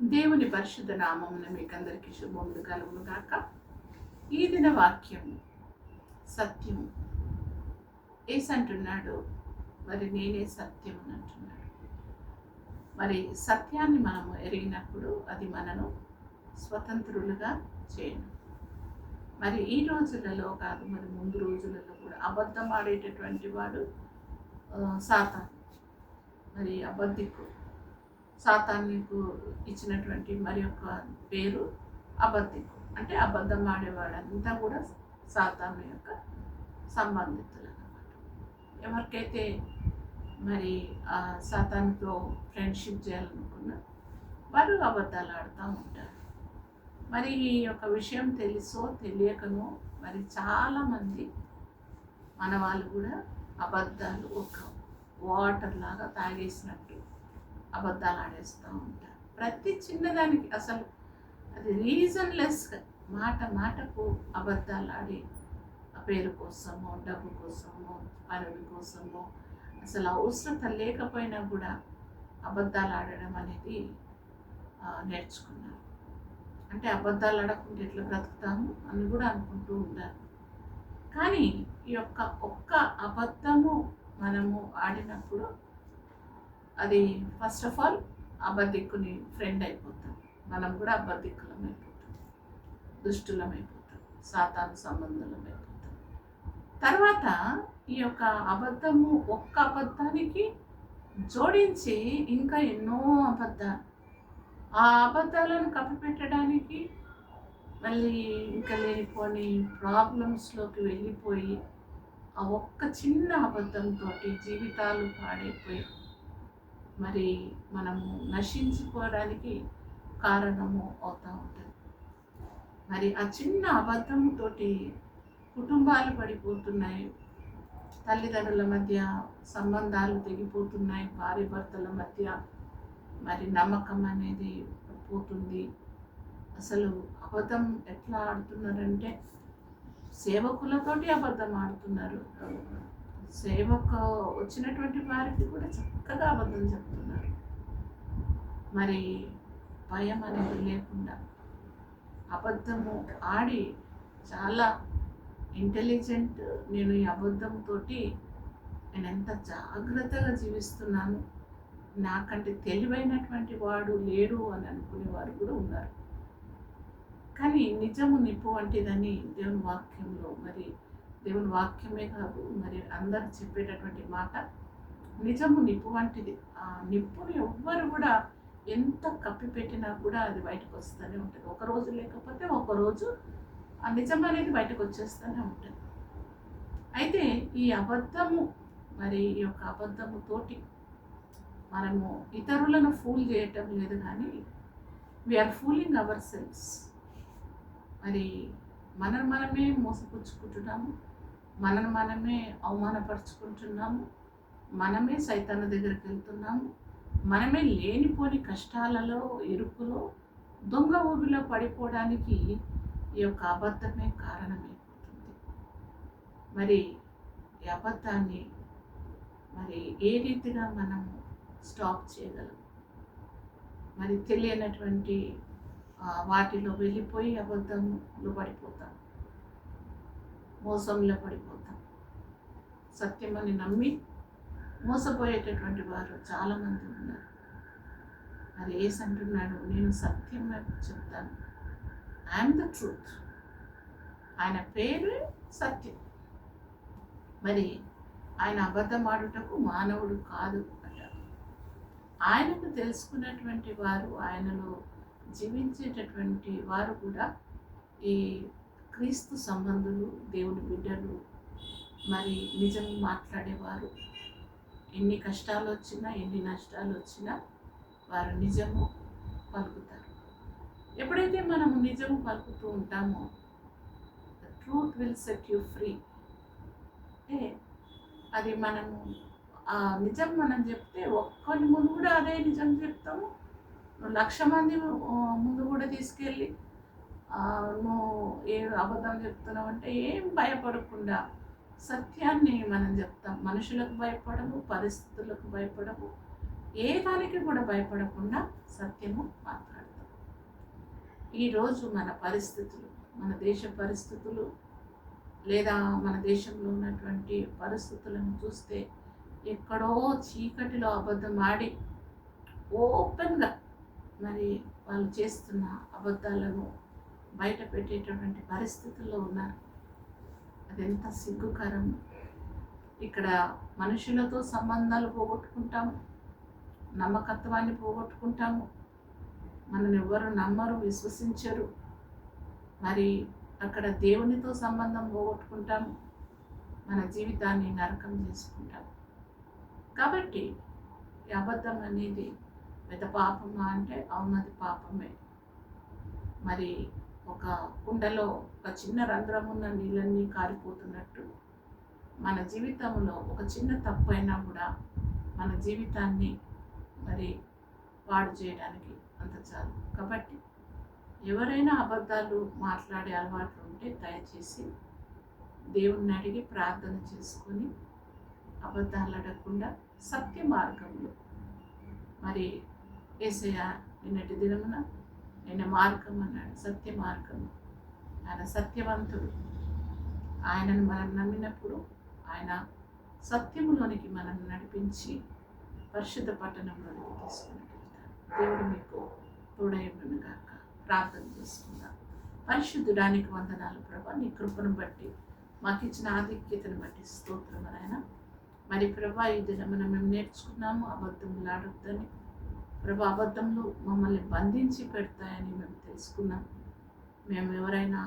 దేవుని పరిశుద్ధ నామమున మీకందరికీ శుభములు కలుగును గాక. ఈ దిన వాక్యం సత్యం ఏసు అంటున్నాడు మరి నేనే సత్యం అని అంటున్నాడు. మరి సత్యాన్ని మనము ఎరిగినప్పుడు అది మనను స్వతంత్రులుగా చేయను. మరి ఈ రోజులలో కాదు మరి ముందు రోజులలో కూడా అబద్ధం ఆడేటటువంటి వాడు సాతాను. మరి అబద్ధికు సాతానికి ఇచ్చినటువంటి మరి యొక్క పేరు అబద్ధికు. అంటే అబద్ధం ఆడేవాడంతా కూడా సాతాను యొక్క సంబంధితులు అన్నమాట. ఎవరికైతే మరి ఆ ఫ్రెండ్షిప్ చేయాలనుకున్నా వారు అబద్ధాలు ఆడుతూ ఉంటారు. మరి ఈ యొక్క విషయం తెలుసో తెలియకనో మరి చాలామంది మన వాళ్ళు కూడా అబద్ధాలు ఒక వాటర్ లాగా తాగేసినట్టు అబద్ధాలు ఆడేస్తూ ఉంటారు ప్రతి చిన్నదానికి అసలు అది రీజన్లెస్ మాట మాటకు అబద్ధాలు ఆడి ఆ పేరు కోసమో డబ్బు కోసమో పదవి కోసమో అసలు అవసరత లేకపోయినా కూడా అబద్ధాలు ఆడడం అనేది నేర్చుకున్నారు. అంటే అబద్ధాలు ఆడకుండా ఎట్లా బ్రతుకుతాము అని కూడా అనుకుంటూ ఉంటారు కానీ ఈ యొక్క ఒక్క అబద్ధము మనము ఆడినప్పుడు అది ఫస్ట్ ఆఫ్ ఆల్ అబద్ధిక్కుని ఫ్రెండ్ అయిపోతాం. మనం కూడా అబద్ధిక్కులం అయిపోతాం దుష్టులం అయిపోతాం సాతాను సంబంధులం అయిపోతాం తర్వాత ఈ యొక్క అబద్ధము ఒక్క అబద్ధానికి జోడించి ఇంకా ఎన్నో అబద్ధాలు. ఆ అబద్ధాలను కప్పిపెట్టడానికి మళ్ళీ ఇంకా లేనిపోని ప్రాబ్లమ్స్లోకి వెళ్ళిపోయి ఆ ఒక్క చిన్న అబద్ధంతో జీవితాలు పాడైపోయి మరి మనము నశించుకోవడానికి కారణము అవుతూ ఉంటుంది. మరి ఆ చిన్న అబద్ధంతో కుటుంబాలు పడిపోతున్నాయి. తల్లిదండ్రుల మధ్య సంబంధాలు తెగిపోతున్నాయి. భార్య భర్తల మధ్య మరి నమ్మకం అనేది పోతుంది. అసలు అబద్ధం ఎట్లా ఆడుతున్నారంటే సేవకులతోటి అబద్ధం ఆడుతున్నారు. సేవకు వచ్చినటువంటి వారికి కూడా చక్కగా అబద్ధం చెప్తున్నారు. మరి భయం అనేది లేకుండా అబద్ధము ఆడి చాలా ఇంటెలిజెంట్ నేను ఈ అబద్ధంతో నేను ఎంత జాగ్రత్తగా జీవిస్తున్నాను నాకంటే తెలివైనటువంటి వాడు లేడు అని అనుకునేవారు కూడా ఉన్నారు. కానీ నిజము నిప్పు వంటిదని దేవుని వాక్యంలో మరి దేవుని వాక్యమే కాదు మరి అందరు చెప్పేటటువంటి మాట నిజము నిప్పు వంటిది. ఆ నిప్పుని ఎవ్వరు కూడా ఎంత కప్పిపెట్టినా కూడా అది బయటకు వస్తూనే ఉంటుంది. ఒక రోజు లేకపోతే ఒక రోజు ఆ నిజం అనేది బయటకు వచ్చేస్తూనే ఉంటుంది. అయితే ఈ అబద్ధము మరి ఈ యొక్క అబద్ధముతోటి మనము ఇతరులను ఫూల్ చేయటం లేదు కానీ వీఆర్ ఫూలింగ్ అవర్ సెల్స్ మరి మనను మనమే మోసపుచ్చుకుంటున్నాము మనను మనమే అవమానపరుచుకుంటున్నాము మనమే సైతాన దగ్గరికి వెళ్తున్నాము మనమే లేనిపోని కష్టాలలో ఇరుకులో దొంగ ఊబిలో పడిపోవడానికి ఈ యొక్క అబద్ధమే కారణమైపోతుంది మరి ఈ అబద్ధాన్ని మరి ఏ రీతిగా మనము స్టాప్ చేయగలం? మరి తెలియనటువంటి వాటిలో వెళ్ళిపోయి అబద్ధంలో పడిపోతాం. మోసంలో పడిపోతాం. సత్యమని నమ్మి మోసపోయేటటువంటి వారు చాలామంది ఉన్నారు. మరి ఏసు అంటున్నాడు నేను సత్యం చెప్తాను. ఐఎమ్ ద ట్రూత్ ఆయన పేరు సత్యం. మరి ఆయన అబద్ధం ఆడుటకు మానవుడు కాదు అంటారు. ఆయనకు తెలుసుకున్నటువంటి వారు ఆయనలో జీవించేటటువంటి వారు కూడా ఈ క్రీస్తు సంబంధులు దేవుని బిడ్డలు మరి నిజం మాట్లాడేవారు. ఎన్ని కష్టాలు వచ్చినా ఎన్ని నష్టాలు వచ్చినా వారు నిజము పలుకుతారు. ఎప్పుడైతే మనము నిజము పలుకుతూ ఉంటామో truth will set you free అంటే అది మనము ఆ నిజం మనం చెప్తే ఒక్కరి ముందు కూడా అదే నిజం చెప్తాము. లక్ష మంది ముందు కూడా తీసుకెళ్ళి నువ్వు ఏ అబద్ధం చెప్తున్నావు అంటే ఏం భయపడకుండా సత్యాన్ని మనం చెప్తాం. మనుషులకు భయపడము పరిస్థితులకు భయపడము ఏ దానికి కూడా భయపడకుండా సత్యము మాట్లాడతాం. ఈరోజు మన పరిస్థితులు మన దేశ పరిస్థితులు లేదా మన దేశంలో ఉన్నటువంటి పరిస్థితులను చూస్తే ఎక్కడో చీకటిలో అబద్ధం ఆడి ఓపెన్గా మరి వాళ్ళు చేస్తున్న అబద్ధాలను బయట పెట్టేటటువంటి పరిస్థితుల్లో ఉన్నారు. అదెంత సిగ్గుకరం. ఇక్కడ మనుషులతో సంబంధాలు పోగొట్టుకుంటాము నమ్మకత్వాన్ని పోగొట్టుకుంటాము. మనల్ని ఎవరు నమ్మరు విశ్వసించరు. మరి అక్కడ దేవునితో సంబంధం పోగొట్టుకుంటాము మన జీవితాన్ని నరకం చేసుకుంటాము. కాబట్టి ఈ అబద్ధం అనేది పెద్ద పాపమా అంటే అవునది పాపమే. మరి ఒక కుండలో ఒక చిన్న రంధ్రం ఉన్న నీళ్ళన్నీ కారిపోతున్నట్టు మన జీవితంలో ఒక చిన్న తప్పు అయినా కూడా మన జీవితాన్ని మరి పాడు చేయడానికి అంత చాలు. కాబట్టి ఎవరైనా అబద్ధాలు మాట్లాడే అలవాట్లు ఉంటే దయచేసి దేవుణ్ణి అడిగి ప్రార్థన చేసుకొని అబద్ధాలు అడగకుండా సత్య మార్గంలో మరి ఏసయ్య నిన్నటి దినమున నిన్న మార్గం అన్నాడు సత్య మార్గం ఆయన సత్యవంతుడు. ఆయనను మనం నమ్మినప్పుడు ఆయన సత్యములోనికి మనల్ని నడిపించి పరిశుద్ధ పట్టణంలోనికి తీసుకుని దేవుడు మీకు తోడైండును గాక. ప్రార్థన చేసుకుందాం. పరిశుద్ధుడానికి వందనాలు ప్రభా నీ కృపను బట్టి మాకు ఇచ్చిన ఆధిక్యతను బట్టి స్తోత్రం ఆయన మరి ప్రభా ఈ దినమున మేము నేర్చుకున్నాము అబద్ధములు ఆడొద్దని ప్రభా అబద్ధంలో మమ్మల్ని బంధించి పెడతాయని మేము తెలుసుకున్నాం. మేము ఎవరైనా